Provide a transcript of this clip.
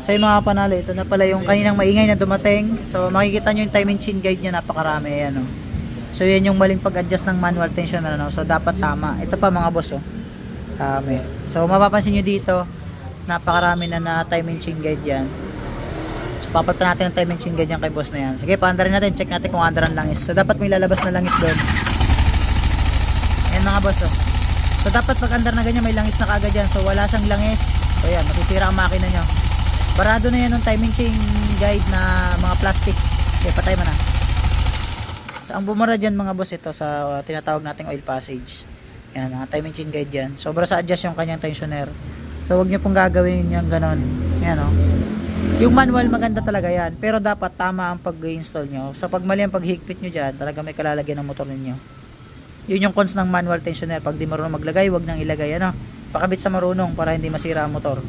So yung mga panalo, ito na pala yung kaninang maingay na dumating. So makikita nyo yung timing chain guide niya, napakarami yan. Oh. So yan yung maling pag-adjust ng manual tension ano. So dapat tama. Ito pa mga boss oh. Dami. So mapapansin nyo dito, napakarami na na timing chain guide yan. So papalitan natin ang timing chain guide yan kay boss na yan. Sige, paandarin natin. Check natin kung andaran langis. So dapat may lalabas na langis doon. Ayan mga boss oh. So dapat pag andar na ganyan may langis na kagad yan. So wala sang langis. So yan, masisira ang makina nyo. Barado na yan ng timing chain guide na mga plastic. Okay, patay mo na. So ang bumara dyan mga boss ito sa uh, tinatawag nating oil passage. Yan, mga timing chain guide yan. Sobra sa adjust yung kanyang tensioner. So wag nyo pong gagawin yung ganon. Yan oh. Yung manual maganda talaga yan. Pero dapat tama ang pag-install nyo. Sa pag mali ang paghigpit nyo dyan, talaga may kalalagyan ng motor ninyo. Yun yung cons ng manual tensioner. Pag di marunong maglagay, wag nang ilagay. Ano? Pakabit sa marunong para hindi masira ang motor.